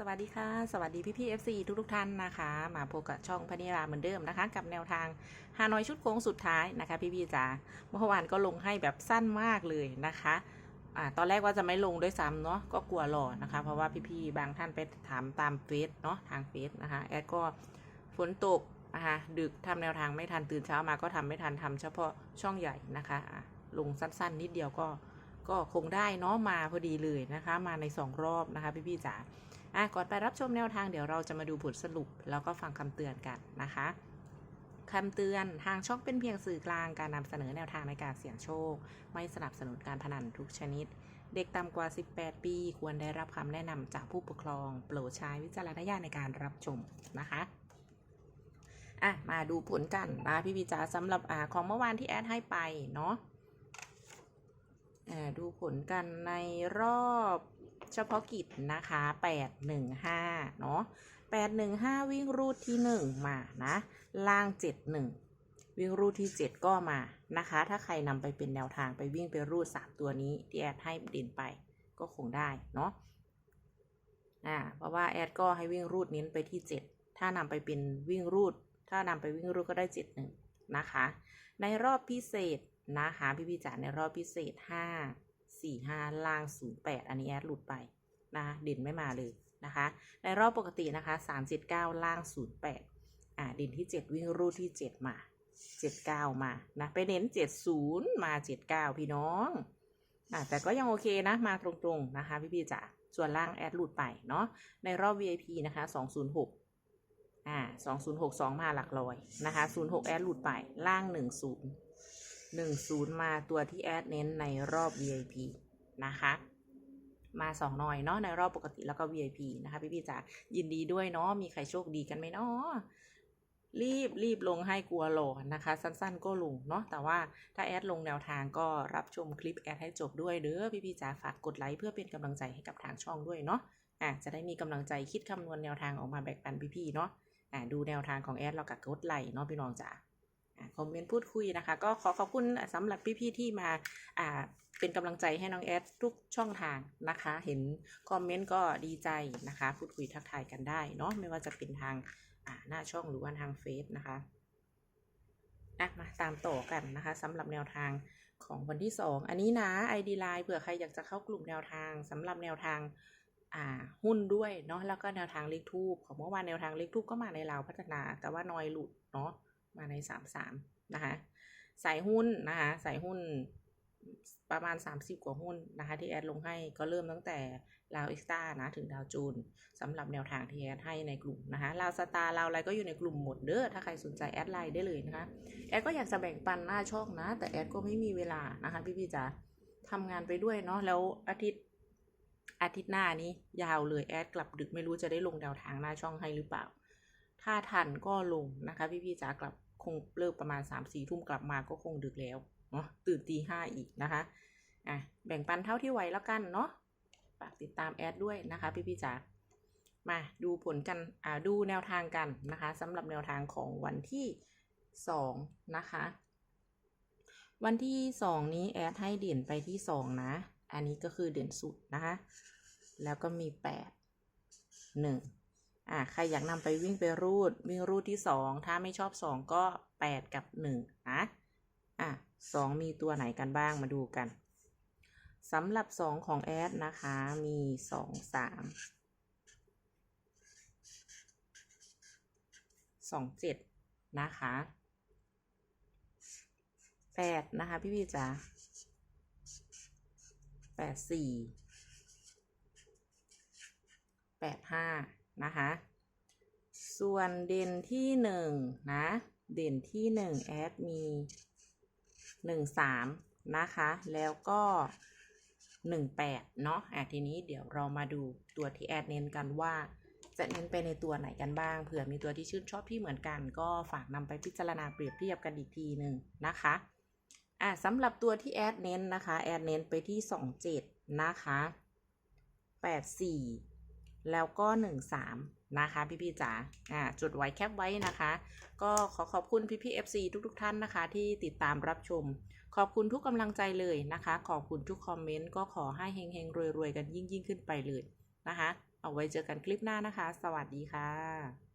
สวัสดีค่ะ สวัสดีพี่พี่เอฟซีทุกทุกท่านนะคะ มาพบกับช่องพนิราเหมือนเดิมนะคะ กับแนวทางฮานอยชุดโค้งสุดท้ายนะคะ พี่พี่จ๋าเมื่อวานก็ลงให้แบบสั้นมากเลยนะคะอ่าตอนแรกว่าจะไม่ลงด้วยซ้ำเนาะก็กลัวหล่อนะคะ เพราะว่าพี่พี่บางท่านไปถามตามเฟซเนาะทางเฟซนะคะแอดก็ฝนตกนะคะดึกทำแนวทางไม่ทันตื่นเช้ามาก็ทำไม่ทันทำเฉพาะช่องใหญ่นะคะอะลงสั้นๆ นิดเดียวก็ก็คงได้เนาะมาพอดีเลยนะคะ มาในสองรอบนะคะ พี่พี่จ๋า อะก่อนไปรับชมแนวทางเดี๋ยวเราจะมาดูบทสรุป แล้วก็ฟังคำเตือนกันนะคะคำเตือนทางช่องเป็นเพียงสื่อกลางการนำเสนอแนวทางในการเสี่ยงโชค ไม่สนับสนุนการพนันทุกชนิด เด็กต่ำกว่า 18 ปี ควรได้รับคำแนะนำจากผู้ปกครอง โปรดใช้วิจารณญาณในการรับชมนะคะอะมาดูผลกันนะพี่พิจาสำหรับอ่าของเมื่อวานที่แอดให้ไปเนาะอ่าดูผลกันในรอบ เฉพาะกิจนะคะ 815 เนาะ815 วิ่งรูดที่ 1 มานะ ล่าง 71 วิ่งรูดที่ 7 ก็มานะคะ ถ้าใครนำไปเป็นแนวทางไปวิ่งไปรูด 3 ตัวนี้ที่แอดให้เด่นไปก็คงได้เนาะอ่าเพราะว่าแอดก็ให้วิ่งรูดเน้นไปที่ 7 ถ้านำไปเป็นวิ่งรูด ถ้านำไปวิ่งรูดก็ได้ 71 นะคะ ในรอบพิเศษนะคะพี่พี่จ๋าในรอบพิเศษ 5 สี่ห้าล่างศูนย์แปดอันนี้แอดหลุดไปนะคะดินไม่มาเลยนะคะ ในรอบปกตินะคะสามเจ็ดเก้าล่างศูนย์แปดอ่าดินที่เจ็ดวิ่งรูดที่เจ็ดมาเจ็ดเก้ามานะไปเน้นเจ็ดศูนย์มาเจ็ดเก้าพี่น้องอ่าแต่ก็ยังโอเคนะมาตรงๆนะคะพี่พี่จ๋าส่วนล่างแอดหลุดไปเนาะในรอบ VIP นะคะสองศูนย์หกอ่าสองศูนย์หกสองมาหลักร้อยนะคะศูนย์หกแอดหลุดไปล่างหนึ่งศูนย์ 10 มาตัวที่แอดเน้นในรอบ VIP นะคะ มาสองหน่อยเนาะในรอบปกติแล้วก็ VIP นะคะพี่พี่จ๋ายินดีด้วยเนาะมีใครโชคดีกันไหมเนาะรีบรีบลงให้กลัวหลอนนะคะ สั้นๆก็ลงเนาะแต่ว่าถ้าแอดลงแนวทางก็รับชมคลิปแอดให้จบด้วยเด้อพี่พี่จ๋าฝากกดไลค์เพื่อเป็นกำลังใจให้กับทางช่องด้วยเนาะอะจะได้มีกำลังใจคิดคำนวณแนวทางออกมาแบ่งปันพี่ๆเนาะอะดูแนวทางของแอดเรากับกดไลค์เนาะพี่น้องจ๋า คอมเมนต์พูดคุยนะคะ ก็ขอขอบคุณสำหรับพี่ๆที่มาอ่าเป็นกำลังใจให้น้องแอดทุกช่องทางนะคะ เห็นคอมเมนต์ก็ดีใจนะคะ พูดคุยทักทายกันได้เนาะไม่ว่าจะเป็นทางอ่าหน้าช่องหรือว่าทางเฟซนะคะอะมาตามต่อกันนะคะสำหรับแนวทางของวันที่ 2 อันนี้นะ ID Line เผื่อใครอยากจะเข้ากลุ่มแนวทางสำหรับแนวทางหุ้นด้วยเนาะแล้วก็แนวทางเลขทูบของเมื่อวานแนวทางเลขทูบก็มาในลาวพัฒนา แต่ว่านอยหลุดเนาะ มาในสามสามนะคะสายหุ้นนะคะสายหุ้นประมาณ 30 กว่าหุ้นนะคะที่แอดลงให้ก็เริ่มตั้งแต่ลาวเอ็กซ์ตานะถึงดาวจูนสำหรับแนวทางที่แอดให้ในกลุ่มนะคะลาวสตาร์ลาวอะไรก็อยู่ในกลุ่มหมดเด้อถ้าใครสนใจแอดไลน์ได้เลยนะคะแอดก็อยากจะแบ่งปันหน้าช่องนะ แต่แอดก็ไม่มีเวลานะคะพี่พี่จ๋าทำงานไปด้วยเนาะแล้วอาทิตย์อาทิตย์หน้านี้ยาวเลยแอดกลับดึกไม่รู้จะได้ลงแนวทางหน้าช่องให้หรือเปล่า ถ้าทันก็ลงนะคะพี่พี่จ๋ากลับ คงเลิกประมาณ3ามสี่ทุ่มกลับมาก็คงดึกแล้วเนาะตื่นตีห้าอีกนะคะอะแบ่งปันเท่าที่ไหวแล้วกันเนาะฝากติดตามแอดด้วยนะคะพี่พี่จ๋ามาดูผลกันอ่าดูแนวทางกันนะคะสำหรับแนวทางของวันที่สองนะคะ วันที่สองนี้แอดให้เด่นไปที่สองนะ อันนี้ก็คือเด่นสุดนะคะ แล้วก็มีแปดหนึ่ง อ่าใครอยากนำไปวิ่งไปรูด วิ่งรูดที่สองถ้าไม่ชอบสองก็แปดกับหนึ่งนะอะสองมีตัวไหนกันบ้างมาดูกันสำหรับสองของแอดนะคะมีสองสามสองเจ็ดนะคะแปดนะคะ พี่พี่จ๋าแปดสี่แปดห้า นะคะ ส่วนเด่นที่หนึ่งนะ เด่นที่หนึ่งแอดมีหนึ่งสามนะคะ แล้วก็หนึ่งแปดเนาะอะทีนี้เดี๋ยวเรามาดูตัวที่แอดเน้นกันว่าจะเน้นไปในตัวไหนกันบ้างเผื่อมีตัวที่ชื่นชอบพี่เหมือนกัน ก็ฝากนำไปพิจารณาเปรียบเทียบกันอีกทีหนึ่งนะคะอะสำหรับตัวที่แอดเน้นนะคะ แอดเน้นไปที่สองเจ็ดนะคะแปดสี่ แล้วก็หนึ่งสามนะคะ พี่พี่จ๋าอ่าจดไว้แคปไว้นะคะ ก็ขอขอบคุณพี่พี่ FC ทุกๆท่านนะคะ ที่ติดตามรับชม ขอบคุณทุกกำลังใจเลยนะคะ ขอบคุณทุกคอมเมนต์ก็ขอให้เฮงเฮงรวยรวยกันยิ่งยิ่งขึ้นไปเลยนะคะ เอาไว้เจอกันคลิปหน้านะคะ สวัสดีค่ะ